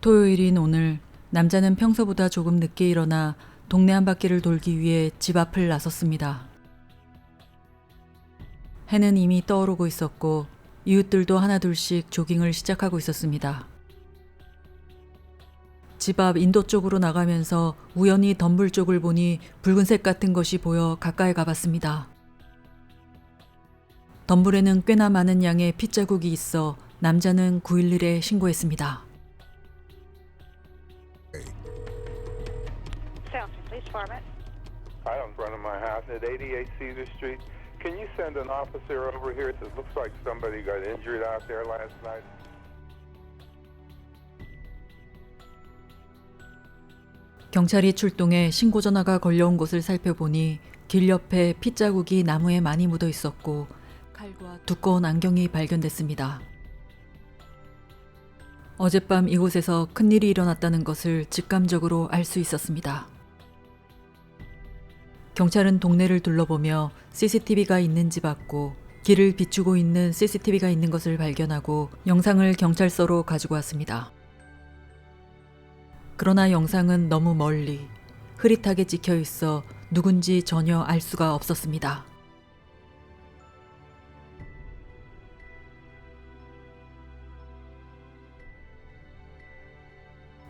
토요일인 오늘 남자는 평소보다 조금 늦게 일어나 동네 한 바퀴를 돌기 위해 집 앞을 나섰습니다. 해는 이미 떠오르고 있었고 이웃들도 하나둘씩 조깅을 시작하고 있었습니다. 집 앞 인도 쪽으로 나가면서 우연히 덤불 쪽을 보니 붉은색 같은 것이 보여 가까이 가봤습니다. 덤불에는 꽤나 많은 양의 핏자국이 있어 남자는 911에 신고했습니다. Police Department. Hi, I'm in front of my house at 88 Cedar Street. Can you send an officer over here? It looks like somebody got injured out there last night. 경찰이 출동해 신고 전화가 걸려온 곳을 살펴보니 길 옆에 핏자국이 나무에 많이 묻어 있었고 칼과 두꺼운 안경이 발견됐습니다. 어젯밤 이곳에서 큰일이 일어났다는 것을 직감적으로 알 수 있었습니다. 경찰은 동네를 둘러보며 CCTV가 있는지 봤고 길을 비추고 있는 CCTV가 있는 것을 발견하고 영상을 경찰서로 가지고 왔습니다. 그러나 영상은 너무 멀리 흐릿하게 찍혀 있어 누군지 전혀 알 수가 없었습니다.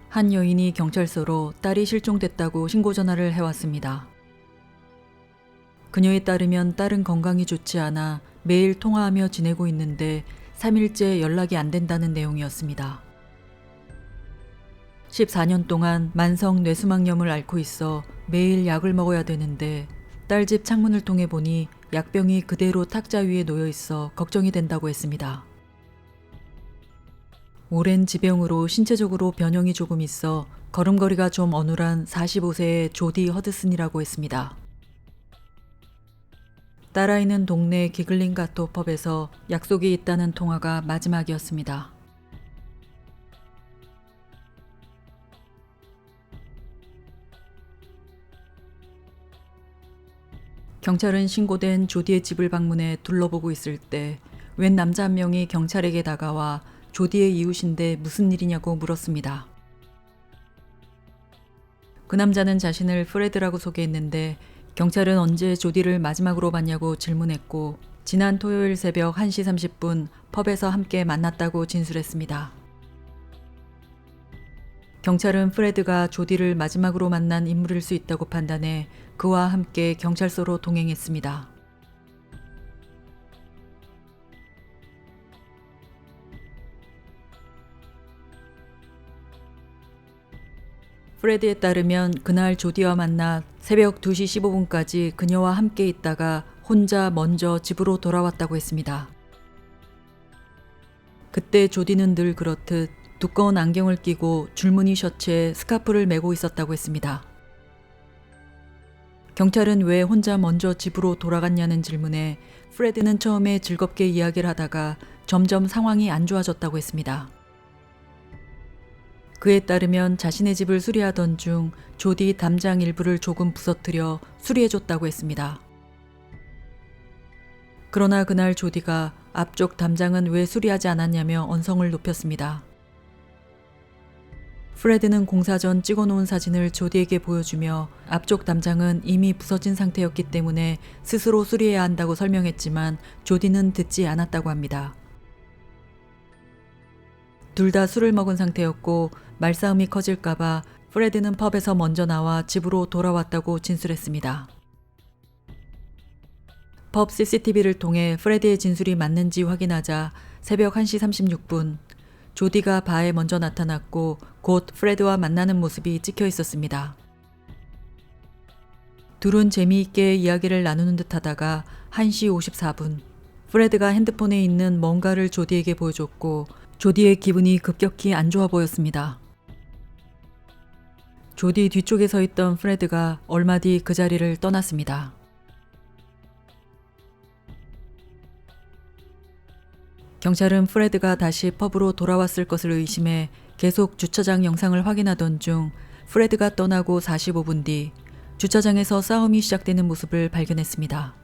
한 여인이 경찰서로 딸이 실종됐다고 신고 전화를 해왔습니다. 그녀에 따르면 딸은 건강이 좋지 않아 매일 통화하며 지내고 있는데 3일째 연락이 안 된다는 내용이었습니다. 14년 동안 만성 뇌수막염을 앓고 있어 매일 약을 먹어야 되는데 딸 집 창문을 통해 보니 약병이 그대로 탁자 위에 놓여 있어 걱정이 된다고 했습니다. 오랜 지병으로 신체적으로 변형이 조금 있어 걸음걸이가 좀 어눌한 45세의 조디 허드슨이라고 했습니다. 딸아이는 동네 기글링 가토 펍에서 약속이 있다는 통화가 마지막이었습니다. 경찰은 신고된 조디의 집을 방문해 둘러보고 있을 때 웬 남자 한 명이 경찰에게 다가와 조디의 이웃인데 무슨 일이냐고 물었습니다. 그 남자는 자신을 프레드라고 소개했는데 경찰은 언제 조디를 마지막으로 봤냐고 질문했고 지난 토요일 새벽 1시 30분 펍에서 함께 만났다고 진술했습니다. 경찰은 프레드가 조디를 마지막으로 만난 인물일 수 있다고 판단해 그와 함께 경찰서로 동행했습니다. 프레드에 따르면 그날 조디와 만나 새벽 2시 15분까지 그녀와 함께 있다가 혼자 먼저 집으로 돌아왔다고 했습니다. 그때 조디는 늘 그렇듯 두꺼운 안경을 끼고 줄무늬 셔츠에 스카프를 메고 있었다고 했습니다. 경찰은 왜 혼자 먼저 집으로 돌아갔냐는 질문에 프레드는 처음에 즐겁게 이야기를 하다가 점점 상황이 안 좋아졌다고 했습니다. 그에 따르면 자신의 집을 수리하던 중 조디 담장 일부를 조금 부서뜨려 수리해줬다고 했습니다. 그러나 그날 조디가 앞쪽 담장은 왜 수리하지 않았냐며 언성을 높였습니다. 프레드는 공사 전 찍어놓은 사진을 조디에게 보여주며 앞쪽 담장은 이미 부서진 상태였기 때문에 스스로 수리해야 한다고 설명했지만 조디는 듣지 않았다고 합니다. 둘 다 술을 먹은 상태였고 말싸움이 커질까봐 프레드는 펍에서 먼저 나와 집으로 돌아왔다고 진술했습니다. 펍 CCTV를 통해 프레드의 진술이 맞는지 확인하자 새벽 1시 36분 조디가 바에 먼저 나타났고 곧 프레드와 만나는 모습이 찍혀 있었습니다. 둘은 재미있게 이야기를 나누는 듯 하다가 1시 54분 프레드가 핸드폰에 있는 뭔가를 조디에게 보여줬고 조디의 기분이 급격히 안 좋아 보였습니다. 조디 뒤쪽에 서 있던 프레드가 얼마 뒤 그 자리를 떠났습니다. 경찰은 프레드가 다시 펍으로 돌아왔을 것을 의심해 계속 주차장 영상을 확인하던 중 프레드가 떠나고 45분 뒤 주차장에서 싸움이 시작되는 모습을 발견했습니다.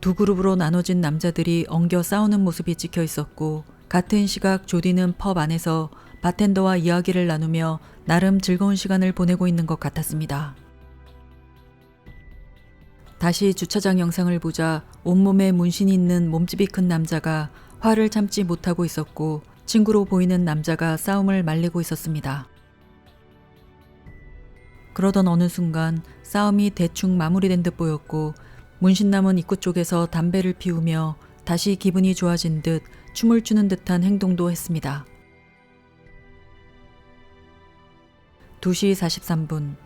두 그룹으로 나눠진 남자들이 엉겨 싸우는 모습이 찍혀 있었고 같은 시각 조디는 펍 안에서 바텐더와 이야기를 나누며 나름 즐거운 시간을 보내고 있는 것 같았습니다. 다시 주차장 영상을 보자 온몸에 문신이 있는 몸집이 큰 남자가 화를 참지 못하고 있었고 친구로 보이는 남자가 싸움을 말리고 있었습니다. 그러던 어느 순간 싸움이 대충 마무리된 듯 보였고 문신 남은 입구 쪽에서 담배를 피우며 다시 기분이 좋아진 듯 춤을 추는 듯한 행동도 했습니다. 2시 43분.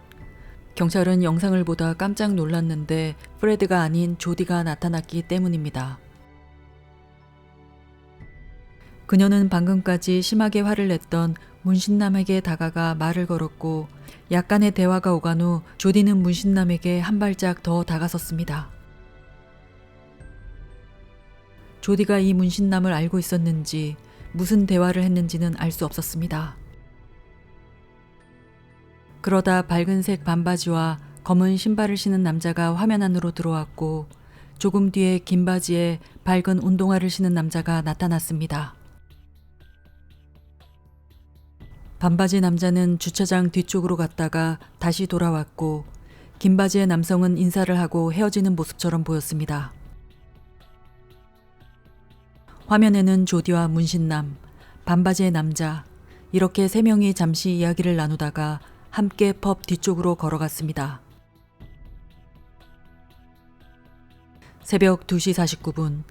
경찰은 영상을 보다 깜짝 놀랐는데 프레드가 아닌 조디가 나타났기 때문입니다. 그녀는 방금까지 심하게 화를 냈던 문신남에게 다가가 말을 걸었고 약간의 대화가 오간 후 조디는 문신남에게 한 발짝 더 다가섰습니다. 조디가 이 문신남을 알고 있었는지 무슨 대화를 했는지는 알 수 없었습니다. 그러다 밝은색 반바지와 검은 신발을 신은 남자가 화면 안으로 들어왔고 조금 뒤에 긴 바지에 밝은 운동화를 신은 남자가 나타났습니다. 반바지 남자는 주차장 뒤쪽으로 갔다가 다시 돌아왔고 긴 바지의 남성은 인사를 하고 헤어지는 모습처럼 보였습니다. 화면에는 조디와 문신남, 반바지의 남자, 이렇게 세 명이 잠시 이야기를 나누다가 함께 펍 뒤쪽으로 걸어갔습니다. 새벽 2시 49분,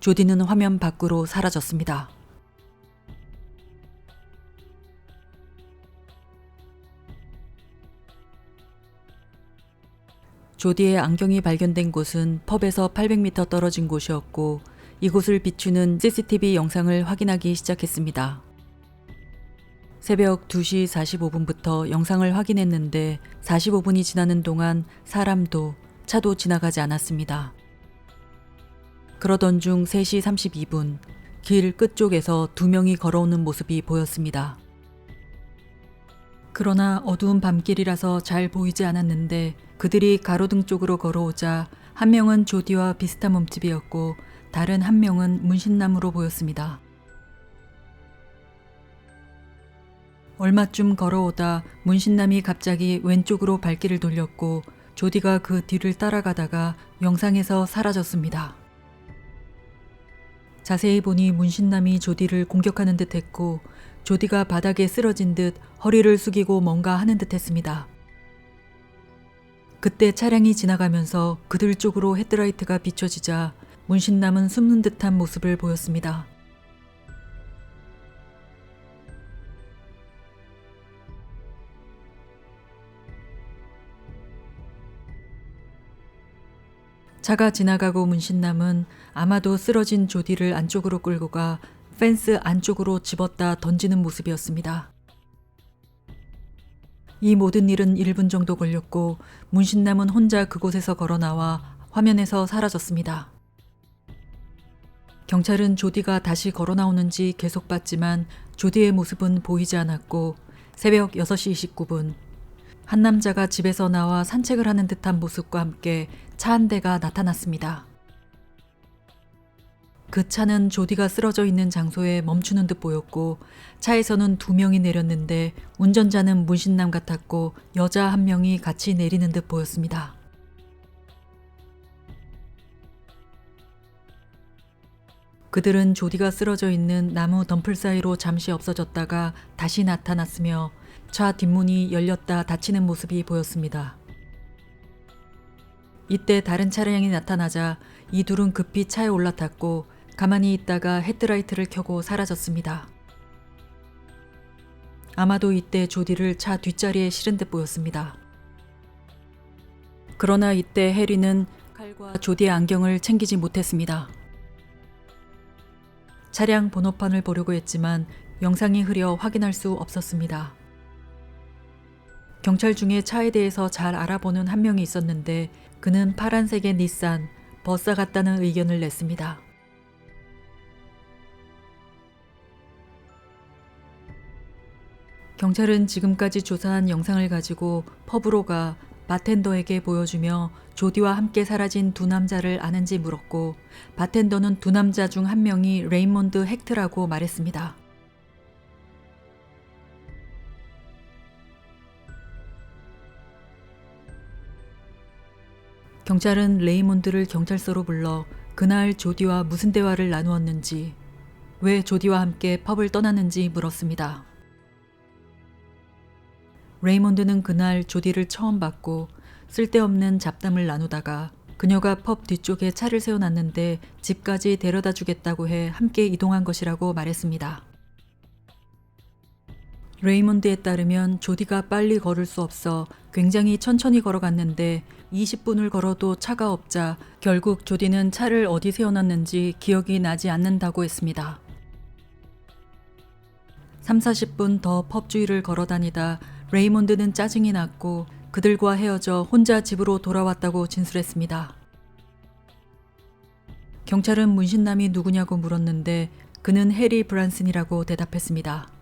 조디는 화면 밖으로 사라졌습니다. 조디의 안경이 발견된 곳은 펍에서 800m 떨어진 곳이었고 이곳을 비추는 CCTV 영상을 확인하기 시작했습니다. 새벽 2시 45분부터 영상을 확인했는데 45분이 지나는 동안 사람도 차도 지나가지 않았습니다. 그러던 중 3시 32분 길 끝쪽에서 두 명이 걸어오는 모습이 보였습니다. 그러나 어두운 밤길이라서 잘 보이지 않았는데 그들이 가로등 쪽으로 걸어오자 한 명은 조디와 비슷한 몸집이었고 다른 한 명은 문신남으로 보였습니다. 얼마쯤 걸어오다 문신남이 갑자기 왼쪽으로 발길을 돌렸고 조디가 그 뒤를 따라가다가 영상에서 사라졌습니다. 자세히 보니 문신남이 조디를 공격하는 듯 했고 조디가 바닥에 쓰러진 듯 허리를 숙이고 뭔가 하는 듯 했습니다. 그때 차량이 지나가면서 그들 쪽으로 헤드라이트가 비춰지자 문신남은 숨는 듯한 모습을 보였습니다. 차가 지나가고 문신남은 아마도 쓰러진 조디를 안쪽으로 끌고 가 펜스 안쪽으로 집었다 던지는 모습이었습니다. 이 모든 일은 1분 정도 걸렸고 문신남은 혼자 그곳에서 걸어 나와 화면에서 사라졌습니다. 경찰은 조디가 다시 걸어 나오는지 계속 봤지만 조디의 모습은 보이지 않았고 새벽 6시 29분 한 남자가 집에서 나와 산책을 하는 듯한 모습과 함께 차 한 대가 나타났습니다. 그 차는 조디가 쓰러져 있는 장소에 멈추는 듯 보였고 차에서는 두 명이 내렸는데 운전자는 문신남 같았고 여자 한 명이 같이 내리는 듯 보였습니다. 그들은 조디가 쓰러져 있는 나무 덤플 사이로 잠시 없어졌다가 다시 나타났으며 차 뒷문이 열렸다 닫히는 모습이 보였습니다. 이때 다른 차량이 나타나자 이 둘은 급히 차에 올라탔고 가만히 있다가 헤드라이트를 켜고 사라졌습니다. 아마도 이때 조디를 차 뒷자리에 실은 듯 보였습니다. 그러나 이때 해리는 칼과 조디의 안경을 챙기지 못했습니다. 차량 번호판을 보려고 했지만 영상이 흐려 확인할 수 없었습니다. 경찰 중에 차에 대해서 잘 알아보는 한 명이 있었는데 그는 파란색의 닛산 버사 같다는 의견을 냈습니다. 경찰은 지금까지 조사한 영상을 가지고 펍으로 가 바텐더에게 보여주며 조디와 함께 사라진 두 남자를 아는지 물었고 바텐더는 두 남자 중 한 명이 레이몬드 헥트라고 말했습니다. 경찰은 레이몬드를 경찰서로 불러 그날 조디와 무슨 대화를 나누었는지, 왜 조디와 함께 펍을 떠났는지 물었습니다. 레이몬드는 그날 조디를 처음 봤고 쓸데없는 잡담을 나누다가 그녀가 펍 뒤쪽에 차를 세워놨는데 집까지 데려다 주겠다고 해 함께 이동한 것이라고 말했습니다. 레이몬드에 따르면 조디가 빨리 걸을 수 없어 굉장히 천천히 걸어갔는데 20분을 걸어도 차가 없자 결국 조디는 차를 어디 세워놨는지 기억이 나지 않는다고 했습니다. 3, 40분 더 펍 주위를 걸어 다니다 레이몬드는 짜증이 났고 그들과 헤어져 혼자 집으로 돌아왔다고 진술했습니다. 경찰은 문신남이 누구냐고 물었는데 그는 해리 브란슨이라고 대답했습니다.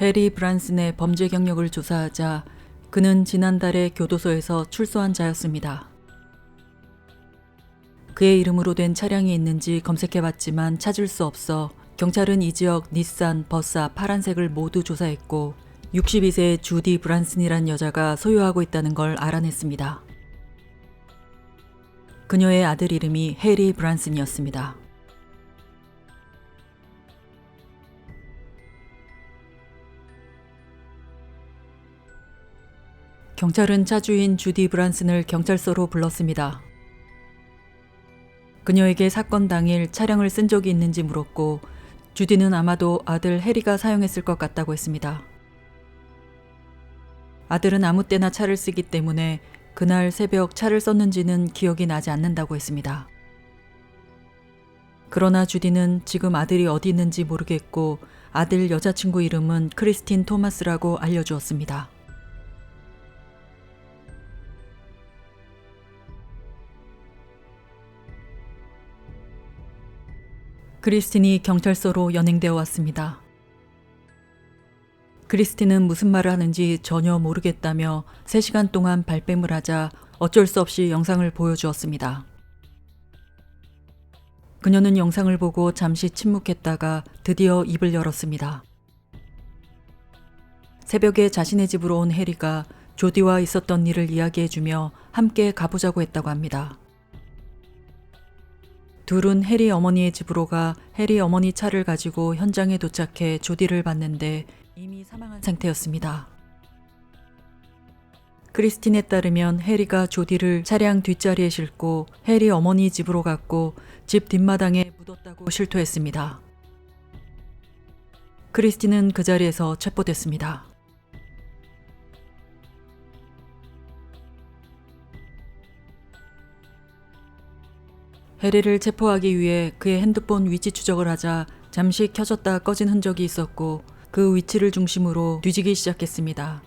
해리 브란슨의 범죄 경력을 조사하자 그는 지난달에 교도소에서 출소한 자였습니다. 그의 이름으로 된 차량이 있는지 검색해봤지만 찾을 수 없어 경찰은 이 지역 닛산, 버사, 파란색을 모두 조사했고 62세의 주디 브란슨이란 여자가 소유하고 있다는 걸 알아냈습니다. 그녀의 아들 이름이 해리 브란슨이었습니다. 경찰은 차주인 주디 브란슨을 경찰서로 불렀습니다. 그녀에게 사건 당일 차량을 쓴 적이 있는지 물었고 주디는 아마도 아들 해리가 사용했을 것 같다고 했습니다. 아들은 아무 때나 차를 쓰기 때문에 그날 새벽 차를 썼는지는 기억이 나지 않는다고 했습니다. 그러나 주디는 지금 아들이 어디 있는지 모르겠고 아들 여자친구 이름은 크리스틴 토마스라고 알려주었습니다. 크리스틴이 경찰서로 연행되어 왔습니다. 크리스틴은 무슨 말을 하는지 전혀 모르겠다며 3시간 동안 발뺌을 하자 어쩔 수 없이 영상을 보여주었습니다. 그녀는 영상을 보고 잠시 침묵했다가 드디어 입을 열었습니다. 새벽에 자신의 집으로 온 해리가 조디와 있었던 일을 이야기해주며 함께 가보자고 했다고 합니다. 둘은 해리 어머니의 집으로 가 해리 어머니 차를 가지고 현장에 도착해 조디를 봤는데 이미 사망한 상태였습니다. 크리스틴에 따르면 해리가 조디를 차량 뒷자리에 싣고 해리 어머니 집으로 갔고 집 뒷마당에 묻었다고 실토했습니다. 크리스틴은 그 자리에서 체포됐습니다. 해리를 체포하기 위해 그의 핸드폰 위치 추적을 하자 잠시 켜졌다 꺼진 흔적이 있었고 그 위치를 중심으로 뒤지기 시작했습니다.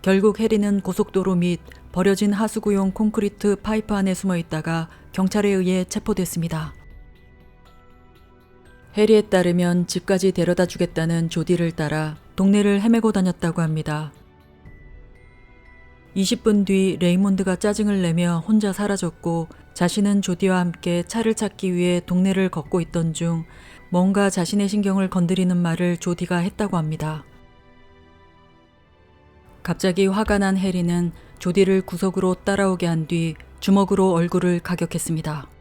결국 해리는 고속도로 및 버려진 하수구용 콘크리트 파이프 안에 숨어 있다가 경찰에 의해 체포됐습니다. 해리에 따르면 집까지 데려다 주겠다는 조디를 따라 동네를 헤매고 다녔다고 합니다. 20분 뒤 레이몬드가 짜증을 내며 혼자 사라졌고 자신은 조디와 함께 차를 찾기 위해 동네를 걷고 있던 중 뭔가 자신의 신경을 건드리는 말을 조디가 했다고 합니다. 갑자기 화가 난 해리는 조디를 구석으로 따라오게 한 뒤 주먹으로 얼굴을 가격했습니다.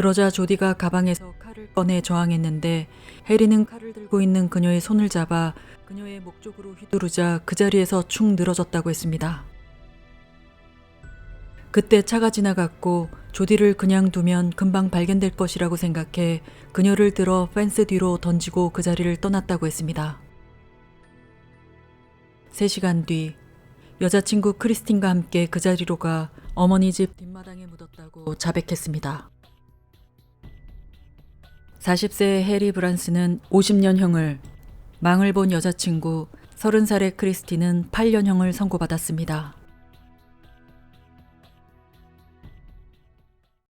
그러자 조디가 가방에서 칼을 꺼내 저항했는데 해리는 칼을 들고 있는 그녀의 손을 잡아 그녀의 목 쪽으로 휘두르자 그 자리에서 축 늘어졌다고 했습니다. 그때 차가 지나갔고 조디를 그냥 두면 금방 발견될 것이라고 생각해 그녀를 들어 펜스 뒤로 던지고 그 자리를 떠났다고 했습니다. 3시간 뒤 여자친구 크리스틴과 함께 그 자리로 가 어머니 집 뒷마당에 묻었다고 자백했습니다. 40세의 해리 브란스는 50년형을, 망을 본 여자친구 30살의 크리스틴은 8년형을 선고받았습니다.